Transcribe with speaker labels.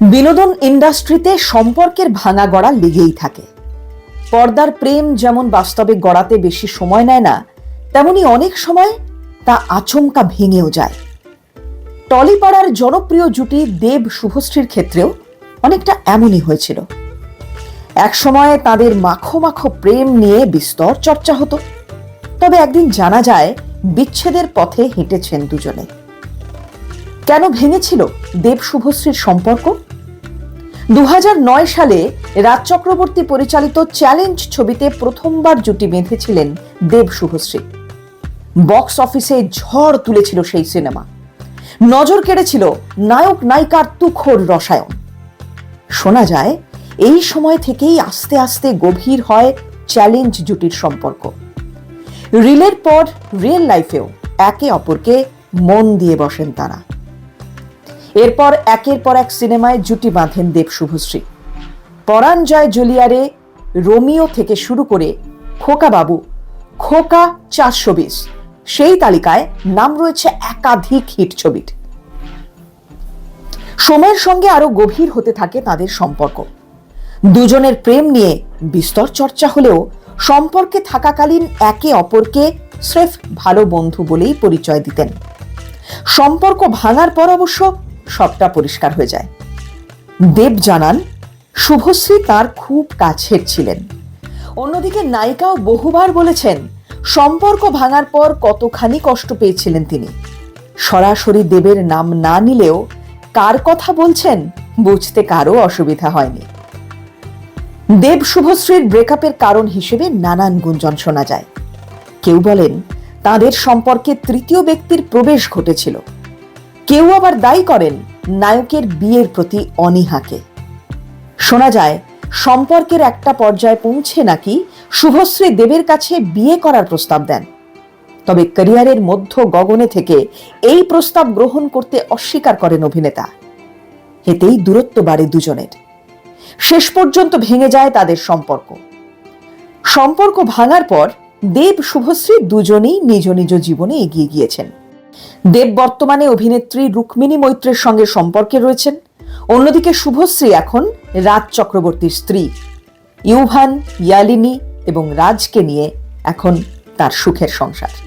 Speaker 1: বিনোদন ইন্ডাস্ট্রিতে সম্পর্কের ভাঙা গড়া লেগেই থাকে। পর্দার প্রেম যেমন বাস্তবে গড়াতে বেশি সময় নেয় না, তেমনি অনেক সময় তা আচমকা ভেঙেও যায়। টলিপাড়ার জনপ্রিয় জুটি দেব শুভশ্রীর ক্ষেত্রেও অনেকটা এমনই হয়েছিল। একসময় তাদের মাখো মাখো প্রেম নিয়ে বিস্তর চর্চা হতো। তবে একদিন জানা যায়, বিচ্ছেদের পথে হেঁটেছেন দুজনে। কেন ভেঙেছিল দেব শুভশ্রীর সম্পর্ক? দু হাজার নয় সালে রাজ চক্রবর্তী পরিচালিত চ্যালেঞ্জ ছবিতে প্রথমবার জুটি বেঁধেছিলেন দেব শুভশ্রী। বক্স অফিসে ঝড় তুলেছিল সেই সিনেমা। নজর কেড়েছিল নায়ক নায়িকার তুখোর রসায়ন। শোনা যায়, এই সময় থেকেই আস্তে আস্তে গভীর হয় চ্যালেঞ্জ জুটির সম্পর্ক। রিলের পর রিয়েল লাইফেও একে অপরকে মন দিয়ে বসেন তারা। এরপর একের পর এক সিনেমায় জুটি বাঁধেন দেব শুভশ্রী। পরাঞ্জয় জুলিয়ারে রোমিও থেকে শুরু করে খোকা বাবু, খোকা চারশো বিশ, সেই তালিকায় নাম রয়েছে একাধিক হিট ছবির। সময়ের সঙ্গে আরও গভীর হতে থাকে তাদের সম্পর্ক। দুজনের প্রেম নিয়ে বিস্তর চর্চা হলেও সম্পর্কে থাকাকালীন একে অপরকে স্রেফ ভালো বন্ধু বলেই পরিচয় দিতেন। সম্পর্ক ভাঙার পর অবশ্য সবটা পরিষ্কার হয়ে যায়। দেব জানান, শুভশ্রী তার খুব কাছের ছিলেন। অন্যদিকে নায়িকাও বহুবার বলেছেন, সম্পর্ক ভাঙার পর কতখানি কষ্ট পেয়েছিলেন তিনি। সরাসরি দেবের নাম না নিলেও কার কথা বলছেন বুঝতে কারও অসুবিধা হয়নি। দেব শুভশ্রীর ব্রেকআপের কারণ হিসেবে নানান গুঞ্জন শোনা যায়। কেউ বলেন, তাদের সম্পর্কে তৃতীয় ব্যক্তির প্রবেশ ঘটেছিল। কেউ আবার দায়ী করেন নায়কের বিয়ের প্রতি অনীহাকে। শোনা যায়, সম্পর্কের একটা পর্যায়ে পৌঁছে নাকি শুভশ্রী দেবের কাছে বিয়ে করার প্রস্তাব দেন। তবে ক্যারিয়ারের মধ্য গগনে থেকে এই প্রস্তাব গ্রহণ করতে অস্বীকার করেন অভিনেতা। এতেই দূরত্ব বাড়ে দুজনের। শেষ পর্যন্ত ভেঙে যায় তাদের সম্পর্ক। সম্পর্ক ভাঙার পর দেব, শুভশ্রী দুজনেই নিজ নিজ জীবনে এগিয়ে গিয়েছেন। দেব বর্তমানে অভিনেত্রী রুক্মিণী মৈত্রের সঙ্গে সম্পর্কে রয়েছেন। অন্যদিকে শুভশ্রী এখন রাজ চক্রবর্তীর স্ত্রী। ইউভান, ইয়ালিনী এবং রাজকে নিয়ে এখন তার সুখের সংসার।